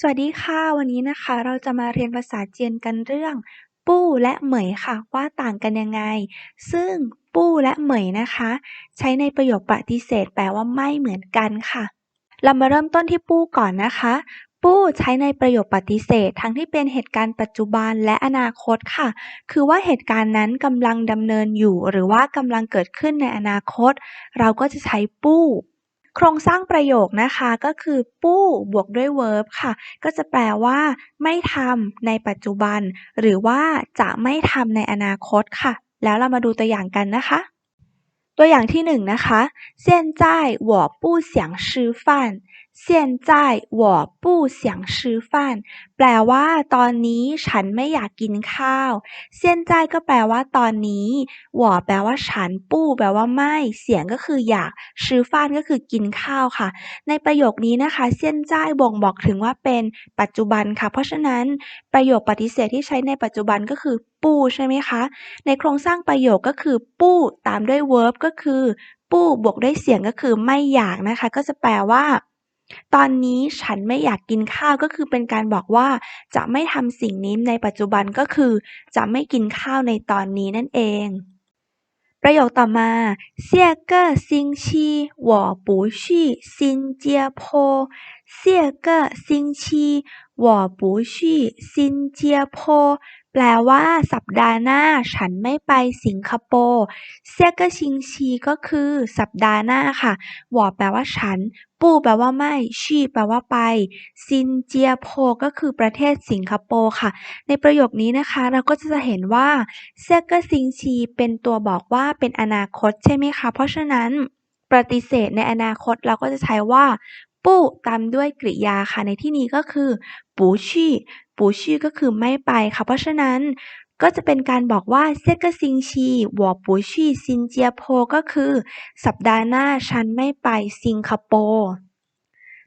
สวัสดีค่ะ วันนี้นะคะ เราจะมาเรียนภาษาเจียนกันเรื่อง ปู้และเหมยค่ะ ว่าต่างกันยังไง ซึ่งปู้และเหมยนะคะ ใช้ในประโยคปฏิเสธแปลว่าไม่เหมือนกันค่ะ เรามาเริ่มต้นที่ปู้ก่อนนะคะ ปู้ใช้ในประโยคปฏิเสธ ทั้งที่เป็นเหตุการณ์ปัจจุบันและอนาคตค่ะ คือว่าเหตุการณ์นั้นกำลังดำเนินอยู่ หรือว่ากำลังเกิดขึ้นในอนาคต เราก็จะใช้ปู้ โครงสร้างประโยคนะคะก็คือปู้บวกด้วย verb ค่ะ ก็จะแปลว่า ไม่ทำในปัจจุบัน หรือว่าจะไม่ทำในอนาคตค่ะ แล้วเรามาดูตัวอย่างกันนะคะ ตัวอย่างที่หนึ่งนะคะ现在我不想吃饭 现在我不想吃饭แปลว่า ตอนนี้ฉันไม่อยากกินข้าว现在ก็แปลว่า ตอนนี้我แปลว่าฉันปู้แปลว่าไม่ เสียงก็คืออยาก吃饭ก็คือกินข้าวค่ะ ในประโยคนี้นะคะ现在บ่งบอกถึงว่าเป็นปัจจุบันค่ะ เพราะฉะนั้น ประโยคปฏิเสธที่ใช้ในปัจจุบันก็คือปู้ใช่ไหมคะ ในโครงสร้างประโยคก็คือปู้ตามด้วย verb ก็คือ ปู้บวกด้วยเสียงก็คือไม่อยากนะคะ ก็จะแปลว่า ตอนนี้ฉันไม่อยากกินข้าวก็คือเป็นการบอกว่า จะไม่ทำสิ่งนี้ในปัจจุบันก็คือ จะไม่กินข้าวในตอนนี้นั่นเอง ประโยคต่อมา下个星期我不去新加坡下个星期我不去新加坡แปลว่า สัปดาห์หน้า ฉันไม่ไปสิงคโปร์เซียก็ชิงชีก็คือ สัปดาห์หน้าค่ะหวอแปลว่าฉัน ปูแปลว่าไม่ ชีแปลว่าไป ซินเจียโพก็คือประเทศสิงคโปร์ค่ะ ในประโยคนี้นะคะเราก็จะเห็นว่าเซกซิงชีเป็นตัวบอกว่าเป็นอนาคตใช่ไหมคะ เพราะฉะนั้นปฏิเสธในอนาคตเราก็จะใช้ว่าปูตามด้วยกริยาค่ะ ในที่นี้ก็คือ ปูชี่ ปูชี่ก็คือไม่ไปค่ะ เพราะฉะนั้น ก็จะเป็นการบอกว่าเซกซิงชีวอปุชีซินเจียโพก็คือ สัปดาห์หน้าฉันไม่ไปสิงคโปร์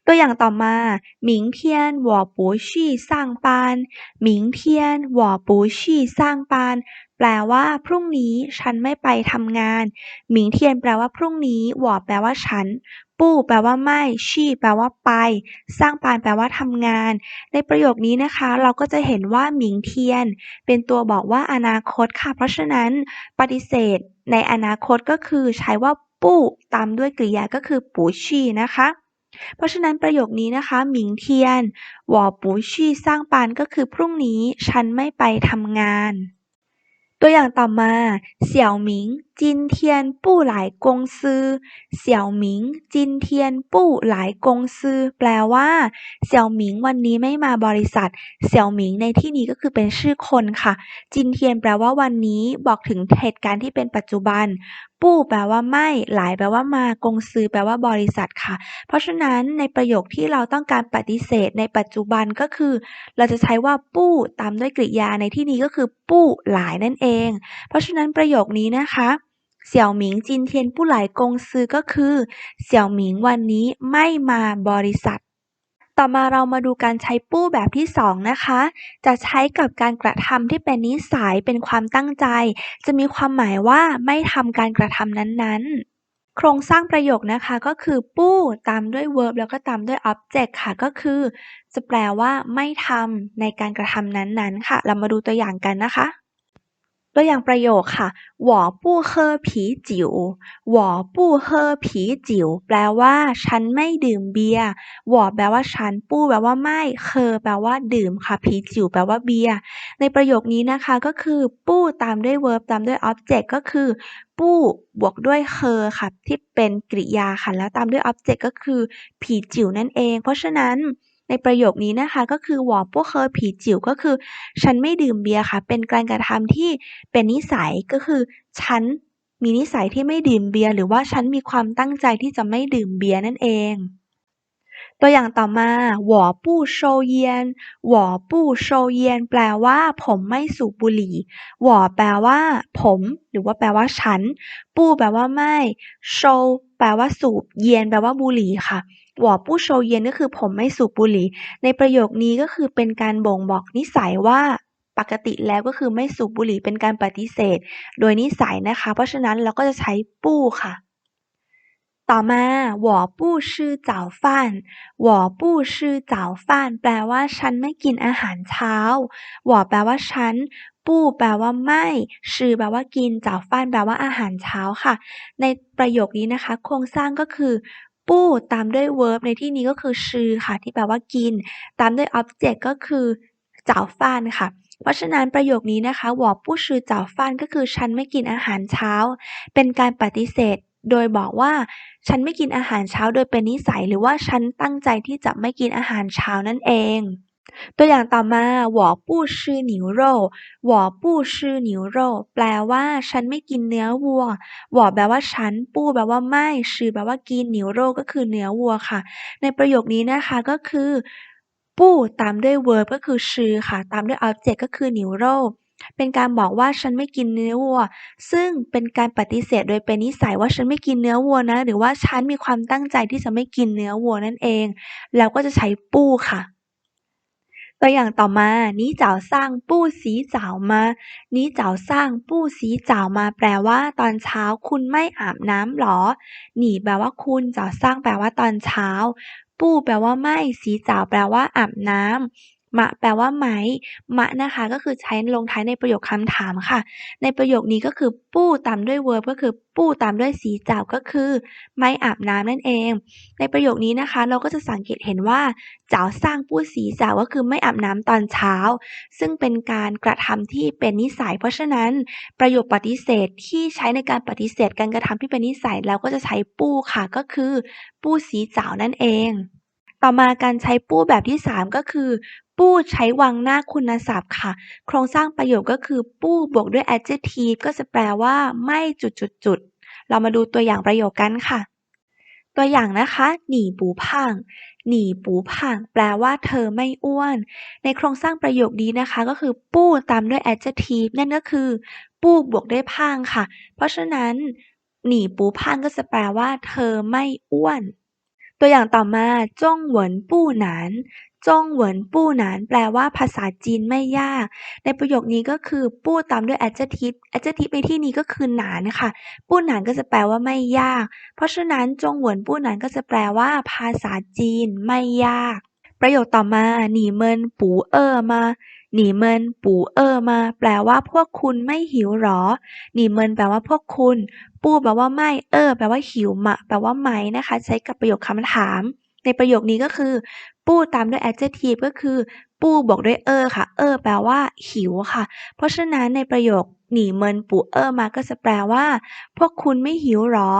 ตัวอย่างต่อมาหมิงเทียนวอปุชี่สร้างปานหมิงเทียนวอปุชี่สร้างปาน แปลว่าพรุ่งนี้ฉันไม่ไปทำงาน หมิงเทียนแปลว่าพรุ่งนี้ หวอแปลว่าฉัน ปู้แปลว่าไม่ ชี่ แปลว่าไป สร้างปานแปลว่าทำงาน ในประโยคนี้นะคะ เราก็จะเห็นว่าหมิงเทียน เป็นตัวบอกว่าอนาคตค่ะ เพราะฉะนั้น ปฏิเสธ ในอนาคตก็คือใช้ว่าปู้ตามด้วยกริยาก็คือปูชี่นะคะเพราะฉะนั้นประโยคนี้นะคะ หมิงเทียน หวอปูชี่สร้างปานก็คือพรุ่งนี้ฉันไม่ไปทำงาน ตัวอย่างต่อมา เสี่ยวหมิงจินเทียนปู่หลายกงซือเสี่ยวหมิงจินเทียนปู่หลายกงซือแปลว่าเสี่ยวหมิงวันนี้ไม่มาบริษัท เสี่ยวหมิงในที่นี้ก็คือเป็นชื่อคนค่ะ จินเทียนแปลว่าวันนี้บอกถึงเหตุการณ์ที่เป็นปัจจุบัน ปู่แปลว่าไม่ หลายแปลว่ามากงซือแปลว่าบริษัทค่ะ เพราะฉะนั้นในประโยคที่เราต้องการปฏิเสธในปัจจุบันก็คือ เราจะใช้ว่าปู่ตามด้วยกริยาในที่นี้ก็คือปู่หลายนั่นเอง เพราะฉะนั้นประโยคนี้นะคะ เสี่ยวหมิงจินเทียนผู้หลกงซือก็คือ เสี่ยวหมิงวันนี้ไม่มาบริษัท ต่อมาเรามาดูการใช้ปู้แบบที่สองนะคะ จะใช้กับการกระทำที่เป็นนิสัยเป็นความตั้งใจ จะมีความหมายว่าไม่ทำการกระทำนั้นๆโครงสร้างประโยคนะคะก็คือปู้ตามด้วย verb แล้วก็ตามด้วย object ค่ะก็คือ จะแปลว่าไม่ทำในการกระทำนั้นๆค่ะ เรามาดูตัวอย่างกันนะคะ ตัวอย่างประโยคค่ะหวอปู้เฮอผีจิ๋วหวอปู้เฮอผีจิ๋วแปลว่า ฉันไม่ดื่มเบียร์หวอแปลว่าฉัน ปู้แปลว่าไม่ เคอแปลว่าดื่มค่ะผีจิ๋วแปลว่าเบียร์ ในประโยคนี้นะคะก็คือ ปู้ตามด้วย verb ตามด้วย object ก็คือ ปู้บวกด้วยเคอค่ะ ที่เป็นกริยาค่ะแล้วตามด้วย object ก็คือ ผีจิ๋วนั่นเอง เพราะฉะนั้น ในประโยคนี้นะคะก็คือหวอพวกเคอผีจิ๋วก็คือ ฉันไม่ดื่มเบียร์ค่ะ เป็นการกระทำที่เป็นนิสัยก็คือ ฉันมีนิสัยที่ไม่ดื่มเบียร์หรือว่าฉันมีความตั้งใจที่จะไม่ดื่มเบียร์นั่นเอง ตัวอย่างต่อมาหวอปู้โชเยียนหวอปู้โชเยียนแปลว่าผมไม่สูบบุหรี่หวอแปลว่า ผม หรือว่าแปลว่าฉัน ปู้แปลว่าไม่โชแปลว่าสูบเยียนแปลว่าบุหรี่ค่ะหวอปู้โชเย็นก็คือผมไม่สูบบุหรี่ ในประโยคนี้ก็คือเป็นการบ่งบอกนิสัยว่าปกติแล้วก็คือไม่สูบบุหรี่เป็นการปฏิเสธ โดยนิสัยนะคะ เพราะฉะนั้นเราก็จะใช้ปู้ค่ะ ต่อมา我不吃早饭我不吃早饭แปลว่า ฉันไม่กินอาหารเช้า我แปลว่าฉันปู้แปลว่าไม่ชื่อแปลว่ากินจ่าฟ้านแปลว่าอาหารเช้าค่ะ ในประโยคนี้นะคะ โครงสร้างก็คือ ปู้ตามด้วย verb ในที่นี้ก็คือชื่อค่ะ ที่แปลว่ากิน ตามด้วย object ก็คือจ่าฟ้านค่ะ เพราะฉะนั้นประโยคนี้นะคะ我不吃早饭ก็คือฉันไม่กินอาหารเช้า เป็นการปฏิเสธ โดยบอกว่า ฉันไม่กินอาหารเช้าโดยเป็นนิสัยหรือว่าฉันตั้งใจที่จะไม่กินอาหารเช้านั่นเอง ตัวอย่างต่อมาหวอปู้ชื่อหนิวโรหวอปู้ชื่อหนิวโรแปลว่า ฉันไม่กินเนื้อวัวหวอแปลว่าฉัน ปู้แปลว่าไม่ชื่อแปลว่ากินหนิวโรก็คือเนื้อวัวค่ะ ในประโยคนี้นะคะก็คือ ปู้ตามด้วยเวิร์บก็คือชื่อค่ะ ตามด้วย object ก็คือหนิวโร เป็นการบอกว่าฉันไม่กินเนื้อวัว ซึ่งเป็นการปฏิเสธโดยเป็นนิสัยว่าฉันไม่กินเนื้อวัวนะ หรือว่าฉันมีความตั้งใจที่จะไม่กินเนื้อวัวนั่นเองแล้วก็จะใช้ปู้ค่ะ ตัวอย่างต่อมา นี้เจ้าสร้างปู้สีเจ้ามา นี้เจ้าสร้างปู้สีเจ้ามา แปลว่า ตอนเช้าคุณไม่อาบน้ำหรอ หนีแปลว่าคุณ เจ้าสร้างแปลว่าตอนเช้า ปู้แปลว่าไม่ สีเจ้าแปลว่าอาบน้ำ มะแปลว่าไหม มะนะคะก็คือใช้ลงท้ายในประโยคคำถามค่ะ ในประโยคนี้ก็คือปู้ตามด้วย verb ก็คือปู้ตามด้วยสีจ่าวก็คือ ไม่อาบน้ำนั่นเอง ในประโยคนี้นะคะ เราก็จะสังเกตเห็นว่าจ่าวสร้างปู้สีจ่าวก็คือไม่อาบน้ำตอนเช้า ซึ่งเป็นการกระทำที่เป็นนิสัย เพราะฉะนั้นประโยคปฏิเสธที่ใช้ในการปฏิเสธการกระทำที่เป็นนิสัยเราก็จะใช้ปู้ค่ะก็คือ ปู้สีจ่าวนั่นเอง ต่อมาการใช้ปู้แบบที่ 3 ก็คือปู้ใช้วางหน้าคุณศัพท์ค่ะ โครงสร้างประโยคก็คือปู้บวกด้วย adjective ก็จะแปลว่าไม่จุดๆๆเรามาดูตัวอย่างประโยคกันค่ะ ตัวอย่างนะคะหนีปูพังหนีปูพังแปลว่าเธอไม่อ้วน ในโครงสร้างประโยคนี้นะคะ ก็คือปู้ตามด้วย adjective นั่นก็คือ ปู้บวกด้วยพังค่ะ เพราะฉะนั้นหนีปูพังก็จะแปลว่า เธอไม่อ้วน ตัวอย่างต่อมาจงเหวินปู้หนานจงเหวินปู้หนานแปลว่าภาษาจีนไม่ยาก ในประโยคนี้ก็คือปู้ตามด้วย adjective adjective ในที่นี้ก็คือหนานค่ะ ปู้หนานก็จะแปลว่าไม่ยาก เพราะฉะนั้นจงเหวินปู้หนานก็จะแปลว่า ภาษาจีนไม่ยาก ประโยคต่อมาหนีเมินปูเออมา หนีเมินปูเออมา แปลว่าพวกคุณไม่หิวหรอ หนีเมินแปลว่าพวกคุณ ปูแปลว่าไม่เออ แปลว่าหิวมะ แปลว่าไหมนะคะ ใช้กับประโยคคำถาม ในประโยคนี้ก็คือ ปู้ตามด้วย adjective ก็คือ ปู้บวกด้วยเออค่ะ เออ แปลว่า หิวค่ะ เพราะฉะนั้นในประโยคหนีเมินปูเออมาก็จะแปลว่า พวกคุณไม่หิวหรอ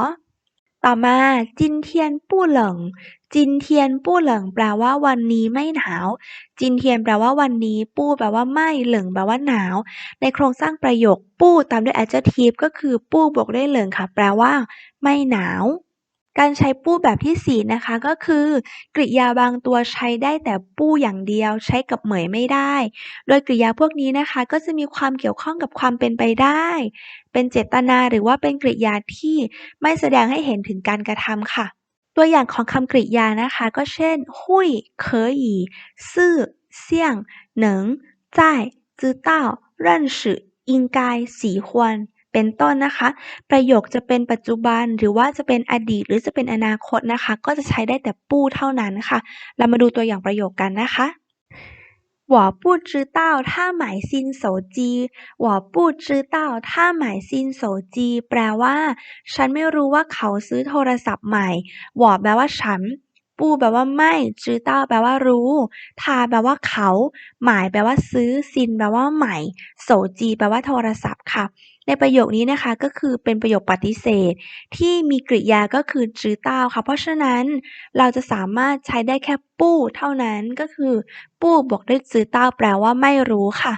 ต่อมาจินเทียนปู้เหลิงจินเทียนปู้เหลิงแปลว่าวันนี้ไม่หนาว จินเทียนแปลว่าวันนี้ ปู้แปลว่าไม่เหลิงแปลว่าหนาว ในโครงสร้างประโยค ปู้ตามด้วย adjective ก็คือปู้บวกด้วยเหลิงค่ะ แปลว่า ไม่หนาว การใช้ปู้แบบที่สี่นะคะก็คือ กริยาบางตัวใช้ได้แต่ปู้อย่างเดียวใช้กับเหมยไม่ได้ โดยกริยาพวกนี้นะคะก็จะมีความเกี่ยวข้องกับความเป็นไปได้ เป็นเจตนาหรือว่าเป็นกริยาที่ไม่แสดงให้เห็นถึงการกระทำค่ะ ตัวอย่างของคำกริยานะคะ ก็เช่นหุยเคยซื่อเสี่ยงเหนิง在知道认识应该喜欢 เป็นต้นนะคะ ประโยคจะเป็นปัจจุบันหรือว่าจะเป็นอดีตหรือจะเป็นอนาคตนะคะ ก็จะใช้ได้แต่ปู้เท่านั้นค่ะ เรามาดูตัวอย่างประโยคกันนะคะ我不知道他买新手机我不知道他买新手机แปลว่า ฉันไม่รู้ว่าเขาซื้อโทรศัพท์ใหม่我แปลว่าฉัน ปูแปลว่าไม่จื้อเต้าแปลว่ารู้ทาแปลว่าเขา หมายแปลว่าซื้อซินแปลว่าใหม่ โสจีแปลว่าโทรศัพท์ค่ะ ในประโยคนี้นะคะก็คือเป็นประโยคปฏิเสธ ที่มีกริยาก็คือจื้อเต้าค่ะ เพราะฉะนั้นเราจะสามารถใช้ได้แค่ปู้เท่านั้นก็คือ ปู้บวกด้วยจื้อเต้าแปลว่าไม่รู้ค่ะ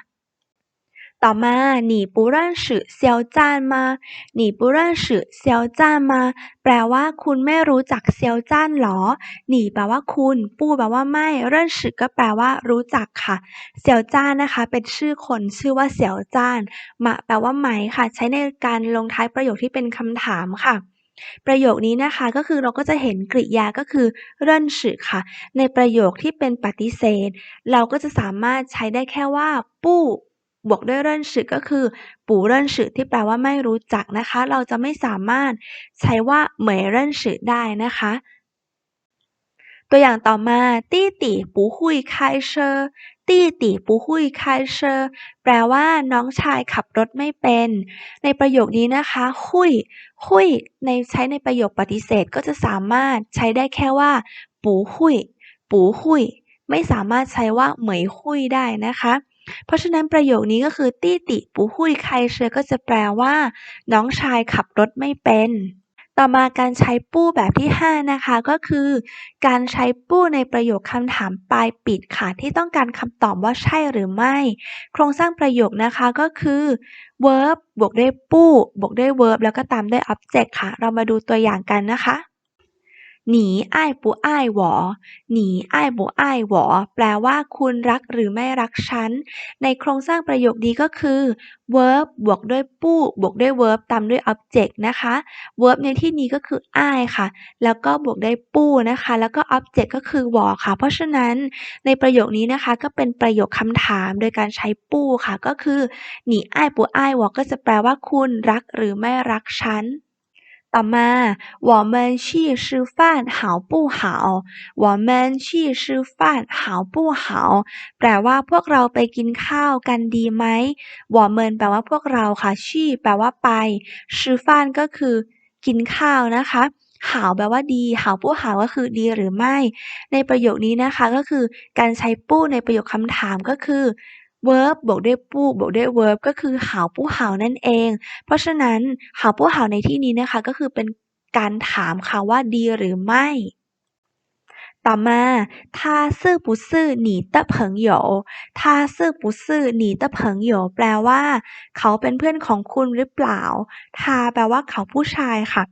ต่อมาหนีปูรันสือเซียวจานมาหนีปูรันสือเซียวจานมา แปลว่าคุณไม่รู้จักเซียวจ้านหรอ หนีแปลว่าคุณ ปูแปลว่าไม่เริ่นสือก็แปลว่ารู้จักค่ะ เซียวจ้านนะคะ เป็นชื่อคนชื่อว่าเซียวจ้านมะแปลว่าไหมค่ะ ใช้ในการลงท้ายประโยคที่เป็นคำถามค่ะประโยคนี้นะคะก็คือเราก็จะเห็นกริยาก็คือเริ่นฉือค่ะ ในประโยคที่เป็นปฏิเสธ เราก็จะสามารถใช้ได้แค่ว่า ปู้ บวกด้วยเริ่นสึก็คือ ปู่เริ่นสึที่แปลว่าไม่รู้จักนะคะ เราจะไม่สามารถใช้ว่าเหมยเริ่นสึได้นะคะ ตัวอย่างต่อมาตี้ตีปูหุยคายเชอตี้ตีปูหุยคายเชอแปลว่าน้องชายขับรถไม่เป็น ในประโยคนี้นะคะหุยหุยในใช้ในประโยคปฏิเสธก็จะสามารถใช้ได้แค่ว่า ปูหุยปูหุยไม่สามารถใช้ว่าเหมยหุยได้นะคะ เพราะฉะนั้นประโยคนี้ก็คือตี้ติปูหุยใครเชอก็จะแปลว่า น้องชายขับรถไม่เป็น ต่อมาการใช้ปู้แบบที่ 5 นะคะ ก็คือ การใช้ปู้ในประโยคคำถามปลายปิดค่ะที่ต้องการคำตอบว่าใช่หรือไม่ โครงสร้างประโยคนะคะก็คือ verb บวกด้วยปู้บวกด้วย verb แล้วก็ตามด้วย object ค่ะ เรามาดูตัวอย่างกันนะคะ หนีอ้ายปูอ้ายหวอ หนีอ้ายปูอ้ายหวอ แปลว่าคุณรักหรือไม่รักฉัน ในโครงสร้างประโยคนี้ก็คือ verb บวกด้วยปู้บวกด้วย verb ตามด้วย object นะคะ verb ในที่นี้ก็คืออ้ายค่ะ แล้วก็บวกด้วยปู้นะคะ แล้วก็ object ก็คือหวอค่ะ เพราะฉะนั้นในประโยคนี้นะคะก็เป็นประโยคคำถามโดยการใช้ปู้ค่ะ ก็คือ หนีอ้ายปูอ้ายหวอก็จะแปลว่าคุณรักหรือไม่รักฉัน ต่อมา我们去吃饭好不好我们去吃饭好不好แปลว่าพวกเราไปกินข้าวกันดีไหม我们แปลว่าพวกเราค่ะชีแปลว่าไป吃饭ก็คือ กินข้าวนะคะหาวแปลว่าดีหาวปู้หาวก็คือดีหรือไม่ ในประโยคนี้นะคะก็คือ การใช้ปู้ในประโยคคำถามก็คือ verb บวกด้วยปู้บวกด้วย verb ก็คือหาวปู้หาวนั่นเอง เพราะฉะนั้นหาวปู้หาวในที่นี้นะคะก็คือเป็นการถามค่ะว่าดีหรือไม่ ต่อมา他是不是你的朋友他是不是你的朋友แปลว่า เขาเป็นเพื่อนของคุณหรือเปล่าทาแปลว่าเขาผู้ชายค่ะ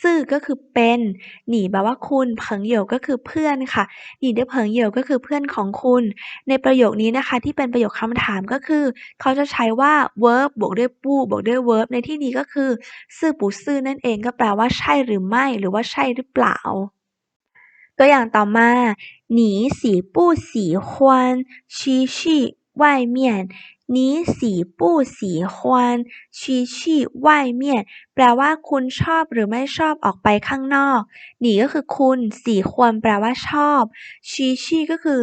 ซื่อก็คือเป็น หนีแปลว่าคุณ เพิงเหยวก็คือเพื่อนค่ะ หนีเดือเพิงเหยวก็คือเพื่อนของคุณ ในประโยคนี้นะคะ ที่เป็นประโยคคำถามก็คือ เขาจะใช้ว่า verb บวกด้วยปูบวกด้วย verb ในที่นี้ก็คือ ซื่อปูซื่อนั่นเองก็แปลว่าใช่หรือไม่ หรือว่าใช่หรือเปล่า ตัวอย่างต่อมาหนีสีปู้สีควันชี้ชี้外面你喜不喜欢去去外面แปลว่าคุณชอบหรือไม่ชอบออกไปข้างนอกหนีก็คือคุณสีควรแปลว่าชอบชีชีก็คือ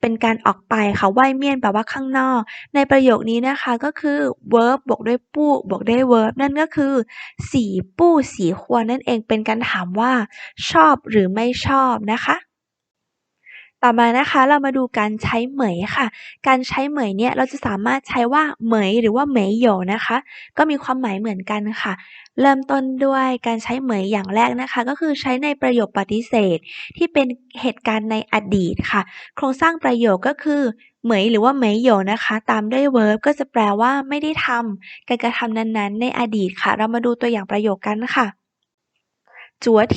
เป็นการออกไปค่ะว่ายเมียนแปลว่าข้างนอก ในประโยคนี้นะคะก็คือ verb บวกด้วยปู้บวกด้วย verb นั่นก็คือ สีปู้สีควรนั่นเองเป็นการถามว่า ชอบหรือไม่ชอบนะคะ ต่อมานะคะเรามาดูการใช้เหมยค่ะ การใช้เหมยเนี่ยเราจะสามารถใช้ว่าเหมยหรือว่าเหมยโยนะคะ ก็มีความหมายเหมือนกันค่ะ เริ่มต้นด้วยการใช้เหมยอย่างแรกนะคะ ก็คือใช้ในประโยคปฏิเสธ ที่เป็นเหตุการณ์ในอดีตค่ะ โครงสร้างประโยคก็คือเหมยหรือว่าเหมยโยนะคะ ตามด้วย verb ก็จะแปลว่าไม่ได้ทำการกระทำนั้นๆ ในอดีตค่ะ เรามาดูตัวอย่างประโยคกันค่ะ昨天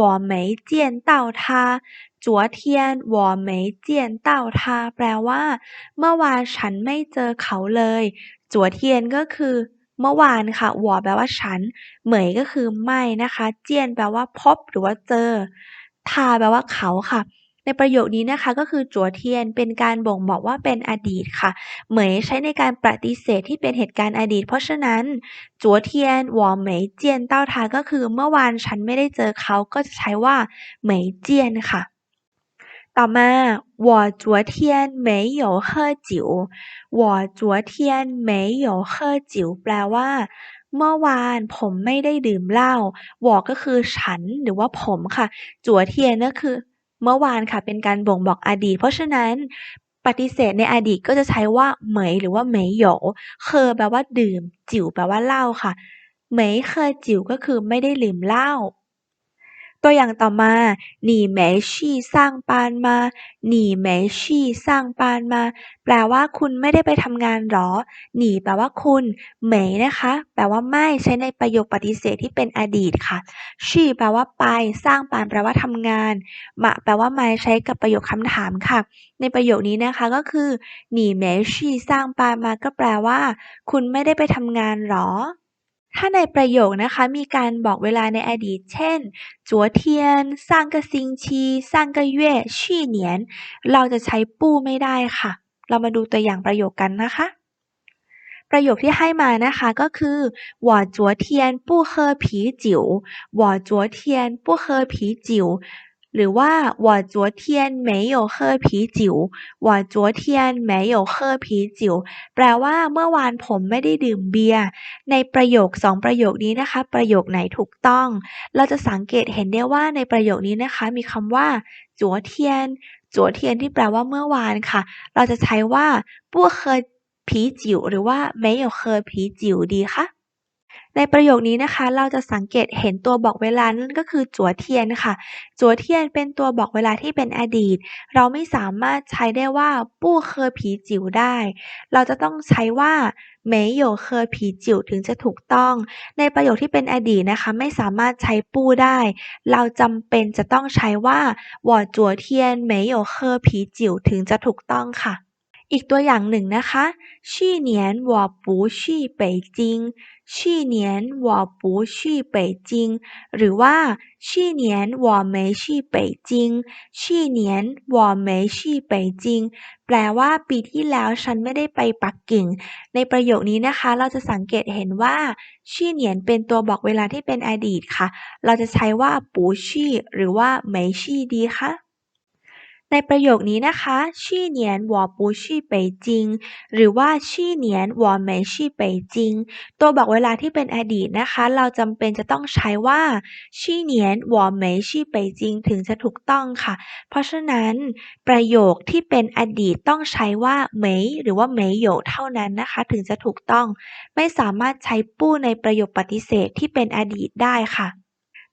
我没见到他 จัวเทียนหวอเหมยเจียนเต้าทาแปลว่า เมื่อวานฉันไม่เจอเขาเลย จัวเทียนก็คือ เมื่อวานค่ะหวอแปลว่าฉัน เหมยก็คือไม่นะคะ เจียนแปลว่าพบหรือว่าเจอ ทาแปลว่าเขาค่ะในประโยคนี้นะคะก็คือจัวเทียนเป็นการบ่งบอกว่าเป็นอดีตค่ะ เหมยใช้ในการปฏิเสธที่เป็นเหตุการณ์อดีต เพราะฉะนั้น จัวเทียนหวอเหมยเจียนเต้าทาก็คือเมื่อวานฉันไม่ได้เจอเขาก็จะใช้ว่าเหมยเจียนค่ะ ต่อมา我昨天没有喝酒我昨天没有喝酒แปลว่า เมื่อวานผมไม่ได้ดื่มเหล้าวอก็คือฉันหรือว่าผมค่ะจัวเทียนก็คือเมื่อวานค่ะเป็นการบ่งบอกอดีต เพราะฉะนั้น ปฏิเสธในอดีตก็จะใช้ว่าเหมยหรือว่าเหมยโหยเคอแปลว่าดื่ม จิ๋วแปลว่าเหล้าค่ะเหมยเคอจิ๋วก็คือไม่ได้ลืมเหล้า ตัวอย่างต่อมาหนีแมชี่สร้างปานมาหนีแมชี่สร้างปานมา แปลว่าคุณไม่ได้ไปทำงานหรอ หนีแปลว่าคุณแหมนะคะ แปลว่าไม่ใช้ในประโยคปฏิเสธที่เป็นอดีตค่ะชีแปลว่าไป สร้างปานแปลว่าทำงานมะแปลว่าไม่ใช้กับประโยคคำถามค่ะ ในประโยคนี้นะคะก็คือหนีแมชีสร้างปานมาก็แปลว่า คุณไม่ได้ไปทำงานหรอ ถ้าในประโยคนะคะมีการบอกเวลาในอดีต เช่น昨天上个星期上个月去年เราจะใช้ปู้ไม่ได้ค่ะ เรามาดูตัวอย่างประโยคกันนะคะ ประโยคที่ให้มานะคะก็คือ我昨天不喝啤酒我昨天不喝啤酒 หรือว่า我昨天没有喝啤酒我昨天没有喝啤酒แปลว่าเมื่อวานผมไม่ได้ดื่มเบียร์ในประโยคสองประโยคนี้นะคะ ประโยคไหนถูกต้อง เราจะสังเกตเห็นได้ว่าในประโยคนี้นะคะ มีคำว่าจัวเทียนจัวเทียนที่แปลว่าเมื่อวานค่ะ เราจะใช้ว่าปั้วเคยผีจิ๋วหรือว่าไม่有เคยผีจิ๋วดีคะ ในประโยคนี้นะคะ เราจะสังเกตเห็นตัวบอกเวลานั่นก็คือจัวเทียนค่ะ จัวเทียนเป็นตัวบอกเวลาที่เป็นอดีต เราไม่สามารถใช้ได้ว่าปู้เคยผีจิ๋วได้ เราจะต้องใช้ว่าเมยโยเคยผีจิ๋วถึงจะถูกต้อง ในประโยคที่เป็นอดีตนะคะ ไม่สามารถใช้ปู้ได้ เราจำเป็นจะต้องใช้ว่าวอจัวเทียนเมยโยเคยผีจิ๋วถึงจะถูกต้องค่ะ อีกตัวอย่างหนึ่งนะคะ去年我不去北京去年我不去北京หรือว่า去年我没去北京去年我没去北京แปลว่าปีที่แล้วฉันไม่ได้ไปปักกิ่ง ในประโยคนี้นะคะ เราจะสังเกตเห็นว่าชี่เหนียนเป็นตัวบอกเวลาที่เป็นอดีตค่ะ เราจะใช้ว่าปูชี่หรือว่าไม่ชี่ดีคะ ในประโยคนี้นะคะชี่เหนียนวอปูชี่ไปจริง หรือว่าชี่เหนียนวอเมชี่ไปจริง ตัวบอกเวลาที่เป็นอดีตนะคะ เราจำเป็นจะต้องใช้ว่าชี่เหนียนวอเมชี่ไปจริง ถึงจะถูกต้องค่ะ เพราะฉะนั้น ประโยคที่เป็นอดีตต้องใช้ว่าเหมยหรือว่าเหมยโยเท่านั้นนะคะ ถึงจะถูกต้อง ไม่สามารถใช้ปู้ในประโยคปฏิเสธที่เป็นอดีตได้ค่ะ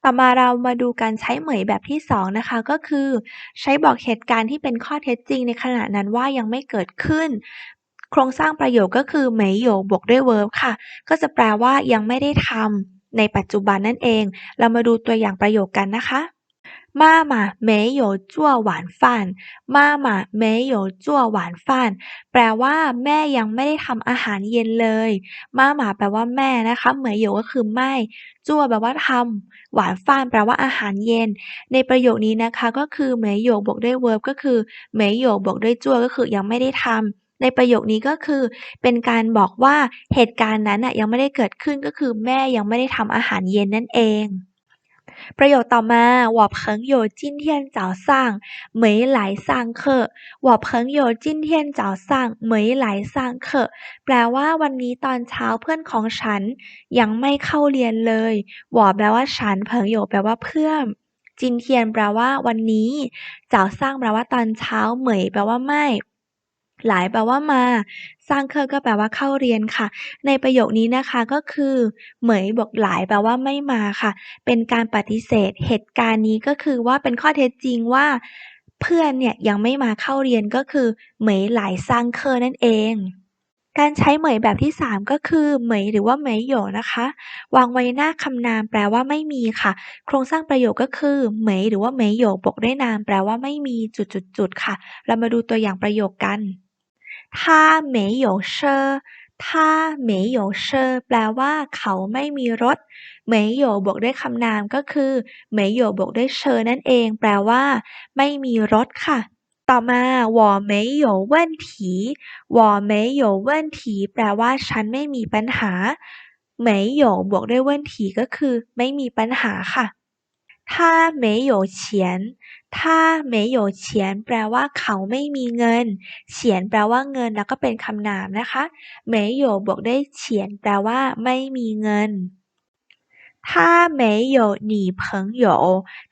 ต่อมาเรามาดูการใช้เหมยแบบที่ 2 นะคะ ก็คือ ใช้บอกเหตุการณ์ที่เป็นข้อเท็จจริงในขณะนั้นว่ายังไม่เกิดขึ้น โครงสร้างประโยคก็คือเหมยโยบวกด้วยเวิร์บค่ะ ก็จะแปลว่ายังไม่ได้ทำในปัจจุบันนั่นเอง เรามาดูตัวอย่างประโยคกันนะคะ 妈妈没有做晚饭妈妈没有做晚饭แปลว่าแม่ยังไม่ได้ทำอาหารเย็นเลยม่าหมาแปลว่าแม่นะคะเหมยโยก็คือไม่จั่วแปลว่าทำหวานฟานแปลว่าอาหารเย็น ในประโยคนี้นะคะก็คือเหมยโยบวกด้วย verb ก็คือเหมยโยบวกด้วยจั่วก็คือยังไม่ได้ทำในประโยคนี้ก็คือ เป็นการบอกว่าเหตุการณ์นั้นยังไม่ได้เกิดขึ้นก็คือแม่ยังไม่ได้ทำอาหารเย็นนั่นเอง ประโยคต่อมา我朋友今天早上没来上课我朋友今天早上没来上课แปลว่าวันนี้ตอนเช้าเพื่อนของฉัน ยังไม่เข้าเรียนเลย我แปลว่าฉันเพิงโยแปลว่าเพื่อนจินเทียนแปลว่าวันนี้เจ้าสร้างแปลว่าตอนเช้าเหมยแปลว่าไม่ หลายแปลว่ามา สร้างเคอก็แปลว่าเข้าเรียนค่ะ ในประโยคนี้นะคะก็คือ เหมยบอกหลายแปลว่าไม่มาค่ะ เป็นการปฏิเสธ เหตุการณ์นี้ก็คือว่าเป็นข้อเท็จจริงว่าเพื่อนเนี่ยยังไม่มาเข้าเรียนก็คือเหมยหลายสร้างเคอนั่นเองการใช้เหมยแบบที่ 3 ก็คือเหมยหรือว่าเหมยโยนะคะ วางไว้หน้าคำนามแปลว่าไม่มีค่ะ โครงสร้างประโยคก็คือเหมยหรือว่าเหมยโยบวกด้วยนามแปลว่าไม่มีจุดๆๆค่ะ เรามาดูตัวอย่างประโยคกัน 他没有车他没有车แปลว่าเขาไม่มีรถ没有บวกด้วยคำนามก็คือ没有บวกด้วยเชอนั่นเอง แปลว่า ไม่มีรถค่ะ ต่อมา我没有问题我没有问题แปลว่า ฉันไม่มีปัญหา没有บวกด้วย问题ก็คือ ไม่มีปัญหาค่ะ 他没有钱他没有钱แปลว่าเขาไม่มีเงินเฉียนแปลว่าเงินแล้วก็เป็นคำนามนะคะ没有บวกด้วยเฉียนแปลว่าไม่มีเงิน 他没有女朋友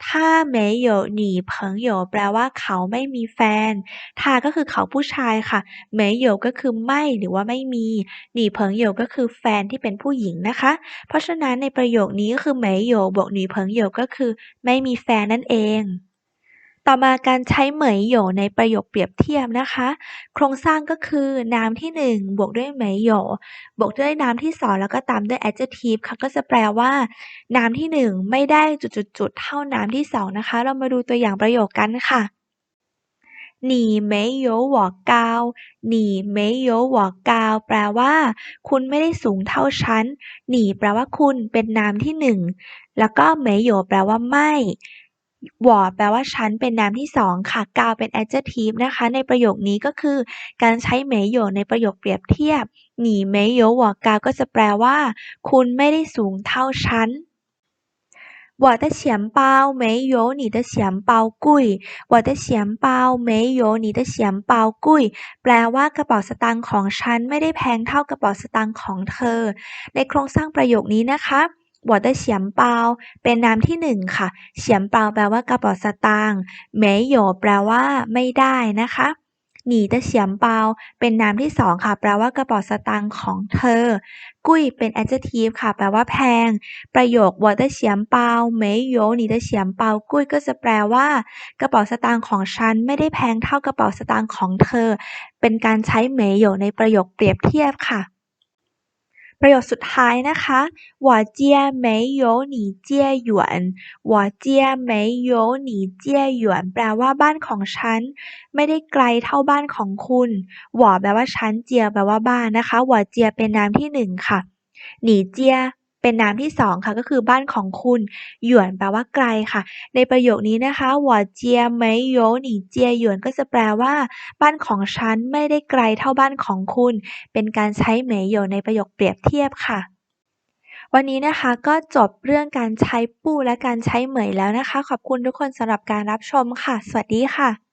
他没有女朋友แปลว่าเขาไม่มีแฟน他ก็คือเขาผู้ชายค่ะ没有ก็คือไม่หรือว่าไม่มีหนีเพิงโยก็คือแฟนที่เป็นผู้หญิงนะคะ เพราะฉะนั้นในประโยคนี้ก็คือ没有บวกหนีเพิงโยก็คือไม่มีแฟนนั่นเอง ต่อมาการใช้เหมยโหยในประโยคเปรียบเทียบนะคะ โครงสร้างก็คือน้ำที่ 1 บวกด้วยเหมยโหยบวกด้วยน้ำที่ 2 แล้วก็ตามด้วย adjective ค่ะก็จะแปลว่าน้ำที่ 1 ไม่ได้จุดๆๆเท่าน้ำที่ 2 นะคะ เรามาดูตัวอย่างประโยคกันค่ะหนีไม่โยหวอกกาวหนีไม่โยหวอกกาวแปลว่า คุณไม่ได้สูงเท่าฉันหนีแปลว่าคุณเป็นน้ำที่หนึ่งแล้วก็ไม่โยแปลว่าไม่ 我แปลว่าฉันเป็นนามที่สองค่ะกาวเป็น adjective นะคะ ในประโยคนี้ก็คือ การใช้没有ในประโยคเปรียบเทียบ你没有我高ก็จะแปลว่า คุณไม่ได้สูงเท่าฉัน我的钱包没有你的钱包贵我的钱包没有你的钱包贵แปลว่ากระเป๋าสตางค์ของฉันไม่ได้แพงเท่ากระเป๋าสตางค์ของเธอ ในโครงสร้างประโยคนี้นะคะ 我的钱包เป็นนามที่หนึ่งค่ะเฉียนเปาแปลว่ากระเป๋าสตางค์没有แปลว่าไม่ได้นะคะหนี的เฉียนเปาเป็นนามที่สองค่ะ แปลว่ากระเป๋าสตางค์ของเธอ กุ้ยเป็น adjective ค่ะ แปลว่าแพง ประโยค我的钱包没有你的钱包贵ก็จะแปลว่า กระเป๋าสตางค์ของฉันไม่ได้แพงเท่ากระเป๋าสตางค์ของเธอ เป็นการใช้没有ในประโยคเปรียบเทียบค่ะ ประโยคสุดท้ายนะคะ我家没有你家远我家没有你家远แปลว่าบ้านของฉัน ไม่ได้ไกลเท่าบ้านของคุณหวอแปลว่าฉันเจียแปลว่าบ้านนะคะหวอเจียเป็นนามที่หนึ่งค่ะหนีเจีย เป็นนามที่สองค่ะก็คือบ้านของคุณ หยวนแปลว่าไกลค่ะ ในประโยคนี้นะคะหวอเจียไมโยหนีเจียหยวนก็จะแปลว่า บ้านของฉันไม่ได้ไกลเท่าบ้านของคุณ เป็นการใช้เหมยโยในประโยคเปรียบเทียบค่ะ วันนี้นะคะก็จบเรื่องการใช้ปู้และการใช้เหมยแล้วนะคะ ขอบคุณทุกคนสำหรับการรับชมค่ะ สวัสดีค่ะ